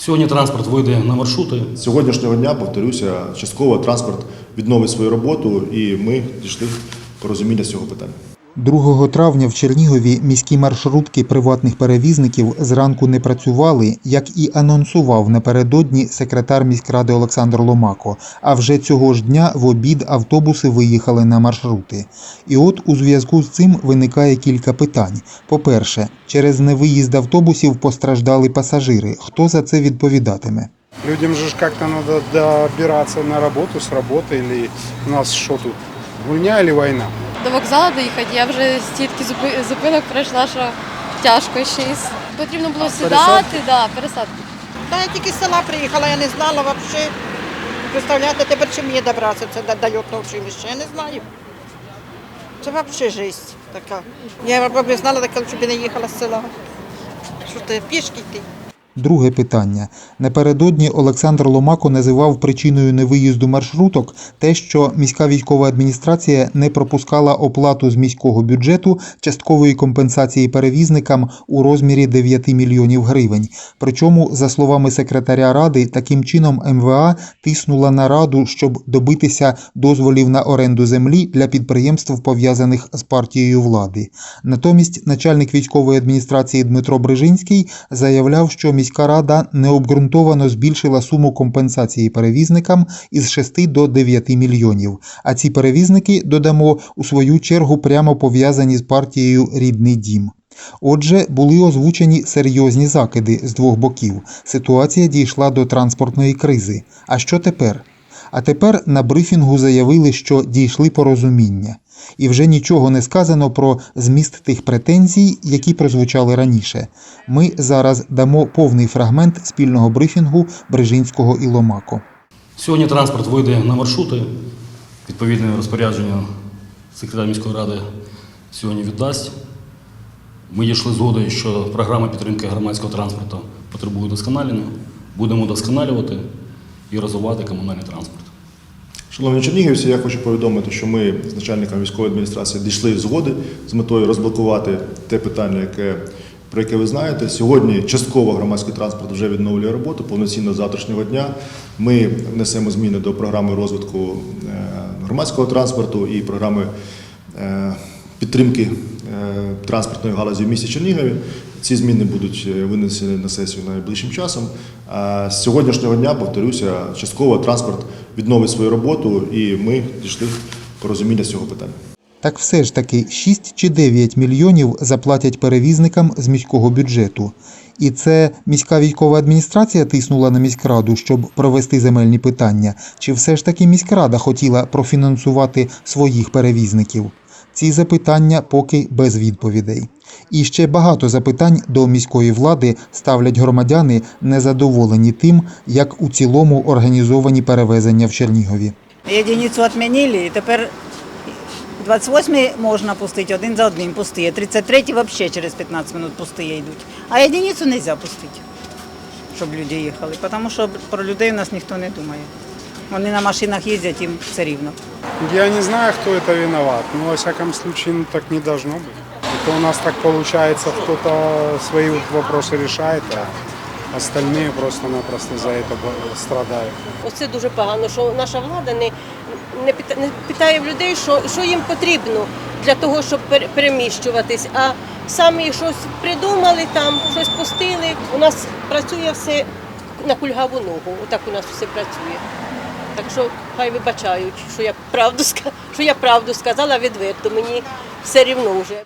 Сьогодні транспорт вийде на маршрути. Сьогоднішнього дня, повторюся, частково транспорт відновить свою роботу, і ми дійшли порозуміння з цього питання. 2 травня в Чернігові міські маршрутки приватних перевізників зранку не працювали, як і анонсував напередодні секретар міськради Олександр Ломако. А вже цього ж дня в обід автобуси виїхали на маршрути. І от у зв'язку з цим виникає кілька питань. По-перше, через невиїзд автобусів постраждали пасажири. Хто за це відповідатиме? Людям же ж как-то надо добираться на работу с работы или у нас что тут, гульня или война? До вокзалу доїхати, я вже стільки зупинок пройшла, що тяжко ще й. Потрібно було сідати, да, пересадку. Та я тільки з села приїхала, я не знала взагалі. Представляєте, тепер чим мені добратися це дольотного училища, я не знаю. Це взагалі жесть така. Я б не знала, так щоб я не їхала з села. Що ти, пішки йти? Друге питання. Напередодні Олександр Ломако називав причиною невиїзду маршруток те, що міська військова адміністрація не пропускала оплату з міського бюджету часткової компенсації перевізникам у розмірі 9 мільйонів гривень. Причому, за словами секретаря ради, таким чином МВА тиснула на раду, щоб добитися дозволів на оренду землі для підприємств, пов'язаних з партією влади. Натомість начальник військової адміністрації Дмитро Брижинський заявляв, що міська рада необґрунтовано збільшила суму компенсації перевізникам із 6 до 9 мільйонів. А ці перевізники, додамо, у свою чергу прямо пов'язані з партією Рідний дім. Отже, були озвучені серйозні закиди з двох боків. Ситуація дійшла до транспортної кризи. А що тепер? А тепер на брифінгу заявили, що дійшли порозуміння. І вже нічого не сказано про зміст тих претензій, які прозвучали раніше. Ми зараз дамо повний фрагмент спільного брифінгу Брижинського і Ломако. Сьогодні транспорт вийде на маршрути. Відповідне розпорядження секретар міської ради сьогодні віддасть. Ми дійшли згоди, що програма підтримки громадського транспорту потребує досконалення. Будемо досконалювати і розвивати комунальний транспорт. Шановні чернігівці, я хочу повідомити, що ми з начальником військової адміністрації дійшли згоди з метою розблокувати те питання, яке, про яке ви знаєте. Сьогодні частково громадський транспорт вже відновлює роботу. Повноцінно з завтрашнього дня ми внесемо зміни до програми розвитку е, громадського транспорту і програми е, підтримки е, транспортної галузі в місті Чернігові. Ці зміни будуть винесені на сесію найближчим часом. А з сьогоднішнього дня, повторюся, частково транспорт відновить свою роботу, і ми дійшли порозуміння з цього питання. Так все ж таки 6 чи 9 мільйонів заплатять перевізникам з міського бюджету. І це міська військова адміністрація тиснула на міськраду, щоб провести земельні питання, чи все ж таки міськрада хотіла профінансувати своїх перевізників? Ці запитання поки без відповідей. І ще багато запитань до міської влади ставлять громадяни, незадоволені тим, як у цілому організовані перевезення в Чернігові. Єдиницю відмінили, і тепер 28 можна пустити, один за одним пустиє. 33 взагалі через 15 минут пустиє йдуть. А єдиницю не можна пустити, щоб люди їхали, тому що про людей у нас ніхто не думає. Вони на машинах їздять, їм все рівно. Я не знаю, кто это виноват, но во всяком случае ну, так не должно быть. Это у нас так получается, кто-то свои вопросы решает, а остальные просто-напросто за это бо- страдают. Оце дуже погано, що наша влада не, не, пита- не питає в людей, що, що їм потрібно для того, щоб пер- переміщуватись. А самі щось придумали там, щось пустили. У нас працює все на кульгаву ногу. Отак у нас все працює. Так що хай вибачають, що я правду що я правду сказала відверто. Мені все рівно вже.